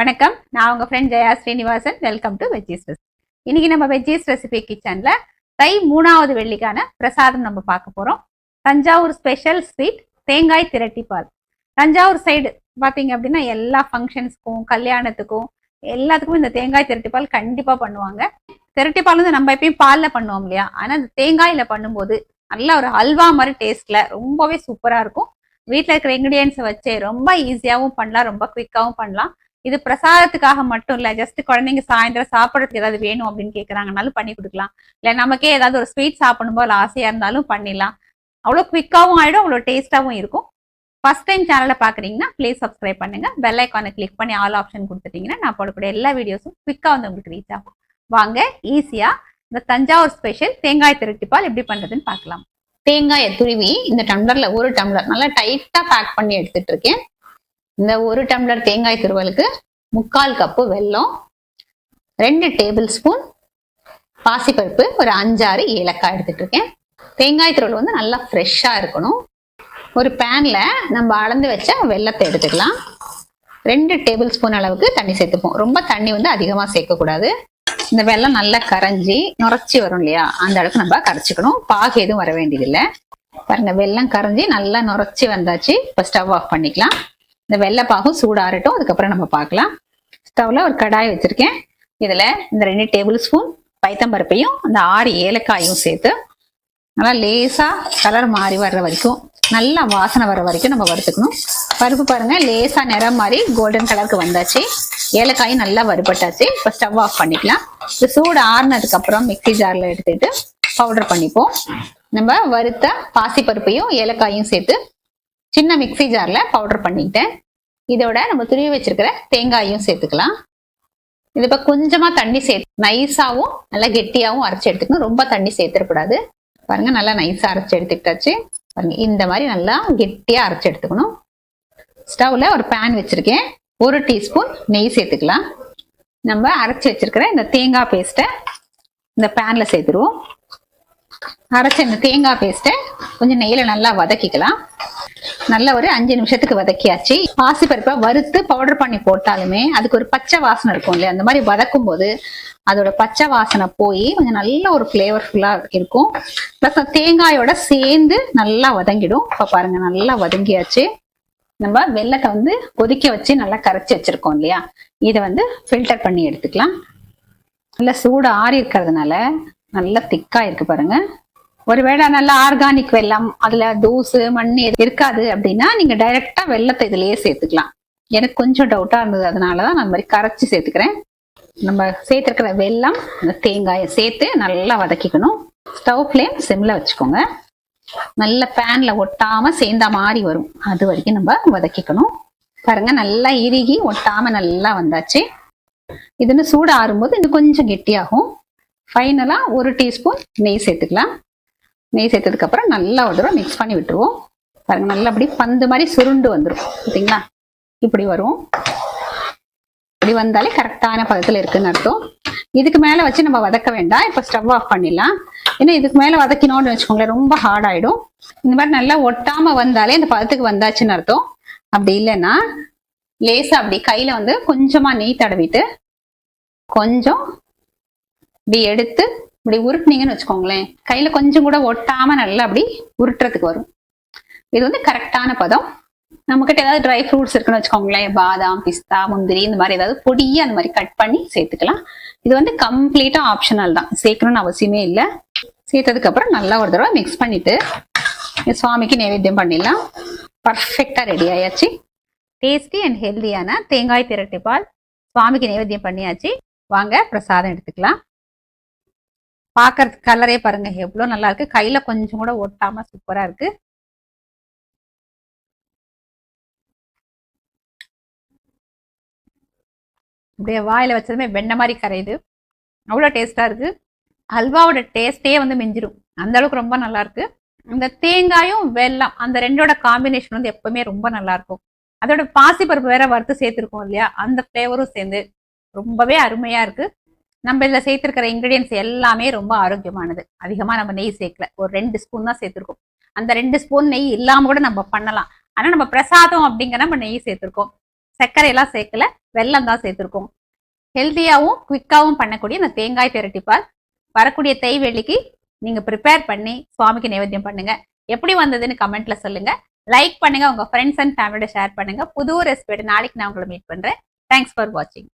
வணக்கம். நான் உங்க friend Jaya Srinivasan. Welcome to veggies recipe இன்னைக்கு நம்ம வெஜ்ஜீஸ் ரெசிபி கிச்சன்ல தை மூணாவது வெள்ளிக்கான பிரசாதம் நம்ம பார்க்க போறோம். தஞ்சாவூர் ஸ்பெஷல் ஸ்வீட் தேங்காய் திரட்டி பால். தஞ்சாவூர் சைடு பாத்தீங்க அப்படின்னா எல்லா ஃபங்க்ஷன்ஸ்க்கும் கல்யாணத்துக்கும் எல்லாத்துக்கும் இந்த தேங்காய் திரட்டி பால் கண்டிப்பா பண்ணுவாங்க. திரட்டி பால் வந்து நம்ம எப்பயும் பால்ல பண்ணுவோம் இல்லையா? ஆனா இந்த தேங்காயில பண்ணும்போது நல்லா ஒரு அல்வா மாதிரி டேஸ்ட்ல ரொம்பவே சூப்பரா இருக்கும். வீட்டில் இருக்கிற இன்க்ரீடியன்ஸை வச்சு ரொம்ப ஈஸியாகவும் பண்ணலாம் ரொம்ப குவிக்காகவும் பண்ணலாம். இது பிரசாதத்துக்காக மட்டும் இல்லை ஜஸ்ட் குழந்தைங்க சாயந்தரம் சாப்பிட்றதுக்கு ஏதாவது வேணும் அப்படின்னு கேட்குறாங்கனாலும் பண்ணி கொடுக்கலாம். இல்லை நமக்கே ஏதாவது ஒரு ஸ்வீட் சாப்பிடும் போது ஆசையாக இருந்தாலும் பண்ணிடலாம். அவ்வளோ குவிக்காகவும் ஆகிடும் அவ்வளோ டேஸ்ட்டாகவும் இருக்கும். ஃபர்ஸ்ட் டைம் சேனலை பார்க்குறீங்கன்னா ப்ளீஸ் சப்ஸ்கிரைப் பண்ணுங்க. பெல் ஐக்கானை கிளிக் பண்ணி ஆல் ஆப்ஷன் கொடுத்துட்டிங்கன்னா நான் போடக்கூடிய எல்லா வீடியோஸும் குவிக்காக வந்து உங்களுக்கு ரீச் ஆகும். வாங்க ஈஸியாக இந்த தஞ்சாவூர் ஸ்பெஷல் தேங்காய் திருட்டிப்பால் எப்படி பண்ணுறதுன்னு பார்க்கலாம். தேங்காயை துருவி இந்த டம்ளரில் ஒரு டம்ளர் நல்லா டைட்டாக பேக் பண்ணி எடுத்துகிட்டு இருக்கேன். இந்த ஒரு டம்ளர் தேங்காய் துருவலுக்கு முக்கால் கப்பு வெல்லம் ரெண்டு டேபிள் ஸ்பூன் பாசிப்பருப்பு ஒரு அஞ்சாறு ஏலக்காய் எடுத்துட்டு இருக்கேன். தேங்காய் துருவல் வந்து நல்லா ஃப்ரெஷ்ஷாக இருக்கணும். ஒரு பேனில் நம்ம அளந்து வச்ச வெல்லத்தை எடுத்துக்கலாம். ரெண்டு டேபிள் ஸ்பூன் அளவுக்கு தண்ணி சேர்த்துப்போம். ரொம்ப தண்ணி வந்து அதிகமாக சேர்க்கக்கூடாது. இந்த வெல்லம் நல்லா கரைஞ்சி நுரைச்சி வரும் இல்லையா? அந்த அளவுக்கு நம்ம கரைச்சிக்கணும். பாகு எதுவும் வர வேண்டியதில்லை. பாருங்க வெல்லம் கரைஞ்சி நல்லா நுரைச்சி வந்தாச்சு. இப்போ ஸ்டவ் ஆஃப் பண்ணிக்கலாம். இந்த வெள்ளைப்பாகும் சூடாறட்டும். அதுக்கப்புறம் நம்ம பார்க்கலாம். ஸ்டவ்ல ஒரு கடாய் வச்சிருக்கேன். இதுல இந்த ரெண்டு டேபிள் ஸ்பூன் பைத்தம்பருப்பையும் அந்த ஆறு ஏலக்காயும் சேர்த்து நல்லா லேசாக கலர் மாறி வர்ற வரைக்கும் நல்லா வாசனை வர வரைக்கும் நம்ம வறுத்துக்கணும். பருப்பு பாருங்க லேசாக நிறம் மாதிரி கோல்டன் கலருக்கு வந்தாச்சு. ஏலக்காயும் நல்லா வறுபட்டாச்சு. இப்போ ஸ்டவ் ஆஃப் பண்ணிக்கலாம். இது சூடு ஆறுனதுக்கு அப்புறம் மிக்ஸி ஜாரில் எடுத்துட்டு பவுடர் பண்ணிப்போம். நம்ம வறுத்த பாசிப்பருப்பையும் ஏலக்காயும் சேர்த்து சின்ன மிக்ஸி ஜாரில் பவுடர் பண்ணிக்கிட்டேன் இதோட நம்ம துருவி வச்சிருக்கிற தேங்காயும் சேர்த்துக்கலாம். இது இப்போ கொஞ்சமாக தண்ணி சேர்த்து நைஸாகவும் நல்லா கெட்டியாகவும் அரைச்சி எடுத்துக்கணும். ரொம்ப தண்ணி சேர்த்துடக்கூடாது பாருங்க நல்லா நைஸாக அரைச்சி எடுத்துக்கிட்டாச்சு. பாருங்க இந்த மாதிரி நல்லா கெட்டியாக அரைச்சி எடுத்துக்கணும். ஸ்டவ்ல ஒரு பேன் வச்சிருக்கேன். ஒரு டீஸ்பூன் நெய் சேர்த்துக்கலாம். நம்ம அரைச்சி வச்சிருக்கிற இந்த தேங்காய் பேஸ்ட்டை இந்த பேனில் சேர்த்துருவோம். அரைச்ச இந்த தேங்காய் பேஸ்ட்டை கொஞ்சம் நெய்யில் நல்லா வதக்கிக்கலாம். நல்ல ஒரு அஞ்சு நிமிஷத்துக்கு வதக்கியாச்சு. பாசிப்பருப்பை வறுத்து பவுடர் பண்ணி போட்டாலுமே அதுக்கு ஒரு பச்சை வாசனை இருக்கும் இல்லையா? அந்த மாதிரி வதக்கும் போது அதோட பச்சை வாசனை போய் கொஞ்சம் நல்ல ஒரு ஃப்ளேவர்ஃபுல்லா இருக்கும். ப்ளஸ் தேங்காயோட சேர்ந்து நல்லா வதங்கிடும். இப்போ பாருங்க நல்லா வதங்கியாச்சு. நம்ம வெள்ளத்தை வந்து கொதிக்க வச்சு நல்லா கரைச்சி வச்சிருக்கோம் இல்லையா? இதை வந்து ஃபில்டர் பண்ணி எடுத்துக்கலாம். நல்லா சூடு ஆறி இருக்கிறதுனால நல்லா திக்கா இருக்கு பாருங்க. ஒருவேளை நல்லா ஆர்கானிக் வெல்லம் அதுல தூசு மண் இருக்காது அப்படின்னா நீங்க டைரக்டா வெள்ளத்தை இதுலயே சேர்த்துக்கலாம். எனக்கு கொஞ்சம் டவுட்டா இருந்தது அதனாலதான் நான் மாதிரி கரைச்சி சேர்த்துக்கிறேன். நம்ம சேர்த்துருக்கிற வெல்லம் இந்த தேங்காயை சேர்த்து நல்லா வதக்கிக்கணும். ஸ்டவ் ஃப்ளேம் சிம்ல வச்சுக்கோங்க. நல்ல பேன்ல ஒட்டாம சேர்ந்த மாதிரி வரும். அது வரைக்கும் நம்ம வதக்கிக்கணும். பாருங்க நல்லா இறுகி ஒட்டாம நல்லா வந்தாச்சு. இதுன்னு சூடு ஆறும்போது இது கொஞ்சம் கெட்டியாகும். ஃபைனலாக ஒரு டீஸ்பூன் நெய் சேர்த்துக்கலாம். நெய் சேர்த்ததுக்கப்புறம் நல்லா ஒரு தடவை மிக்ஸ் பண்ணி விட்டுருவோம். பாருங்க நல்லா அப்படி பந்து மாதிரி சுருண்டு வந்துடும் பார்த்தீங்களா இப்படி வரும். இப்படி வந்தாலே கரெக்டான பதத்தில் இருக்குன்னு அர்த்தம். இதுக்கு மேலே வச்சு நம்ம வதக்க வேண்டாம். இப்போ ஸ்டவ் ஆஃப் பண்ணிடலாம். ஏன்னா இதுக்கு மேலே வதக்கினோம்னு வச்சுக்கோங்களேன் ரொம்ப ஹார்ட் ஆகிடும் இந்த மாதிரி நல்லா ஒட்டாமல் வந்தாலே இந்த பதத்துக்கு வந்தாச்சுன்னு அர்த்தம். அப்படி இல்லைன்னா லேசாக அப்படி கையில் வந்து கொஞ்சமாக நெய் தடவிட்டு கொஞ்சம் இப்படி எடுத்து இப்படி உருட்டுனீங்கன்னு வச்சுக்கோங்களேன். கையில கொஞ்சம் கூட ஒட்டாம நல்லா அப்படி உருட்டுறதுக்கு வரும். இது வந்து கரெக்டான பதம். நம்மக்கிட்ட ஏதாவது ட்ரை ஃப்ரூட்ஸ் இருக்குன்னு வச்சுக்கோங்களேன். பாதாம் பிஸ்தா முந்திரி இந்த மாதிரி ஏதாவது பொடியா அந்த மாதிரி கட் பண்ணி சேர்த்துக்கலாம். இது வந்து கம்ப்ளீட்டா ஆப்ஷனல் தான். சேர்க்கணும்னு அவசியமே இல்லை. சேர்த்ததுக்கு அப்புறம் நல்லா ஒரு தடவை மிக்ஸ் பண்ணிட்டு சுவாமிக்கு நைவேத்தியம் பண்ணிடலாம். பர்ஃபெக்டா ரெடி ஆயாச்சு. டேஸ்டி அண்ட் ஹெல்தியான தேங்காய் திரட்டி பால் சுவாமிக்கு நைவேத்தியம் பண்ணியாச்சு. வாங்க பிரசாதம் எடுத்துக்கலாம். பார்க்கறதுக்கு கலரே பாருங்க. எவ்வளோ நல்லா இருக்கு. கையில கொஞ்சம் கூட ஒட்டாம சூப்பரா இருக்கு. அப்படியே வாயில வச்சதுமே வெண்ணெய் மாதிரி கரையுது. அவ்வளோ டேஸ்டா இருக்கு. அல்வாவோட டேஸ்டே வந்து மிஞ்சிரும். அந்த அளவுக்கு ரொம்ப நல்லா இருக்கு. இந்த தேங்காயும் வெல்லம் அந்த ரெண்டோட காம்பினேஷன் வந்து எப்பவுமே ரொம்ப நல்லா இருக்கும். அதோட பாசிப்பருப்பு வேற வறுத்து சேர்த்துருக்கோம் இல்லையா? அந்த ஃப்ளேவரும் சேர்ந்து ரொம்பவே அருமையா இருக்கு. நம்ம இதில் சேர்த்துருக்கிற இன்க்ரீடியன்ஸ் எல்லாமே ரொம்ப ஆரோக்கியமானது. அதிகமாக நம்ம நெய் சேர்க்கல. ஒரு ரெண்டு ஸ்பூன் தான் சேர்த்துருக்கோம். அந்த ரெண்டு ஸ்பூன் நெய் இல்லாமல் கூட நம்ம பண்ணலாம். ஆனால் நம்ம பிரசாதம் அப்படிங்கிற நம்ம நெய் சேர்த்துருக்கோம். சர்க்கரையெல்லாம் சேர்க்கல. வெல்லம் தான் சேர்த்துருக்கோம். ஹெல்த்தியாகவும் குவிக்காகவும் பண்ணக்கூடிய இந்த தேங்காய் திரட்டி வரக்கூடிய தை வெள்ளிக்கு நீங்கள் ப்ரிப்பேர் பண்ணி சுவாமிக்கு நைவேத்தியம் பண்ணுங்கள் எப்படி வந்ததுன்னு கமெண்ட்ல சொல்லுங்கள் லைக் பண்ணுங்கள் உங்கள் ஃப்ரெண்ட்ஸ் அண்ட் ஃபேமிலியோட ஷேர் பண்ணுங்கள் புது ரெசிபியோட நாளைக்கு நான் உங்களை மீட் பண்ணுறேன் தேங்க்ஸ் ஃபார் வாட்சிங்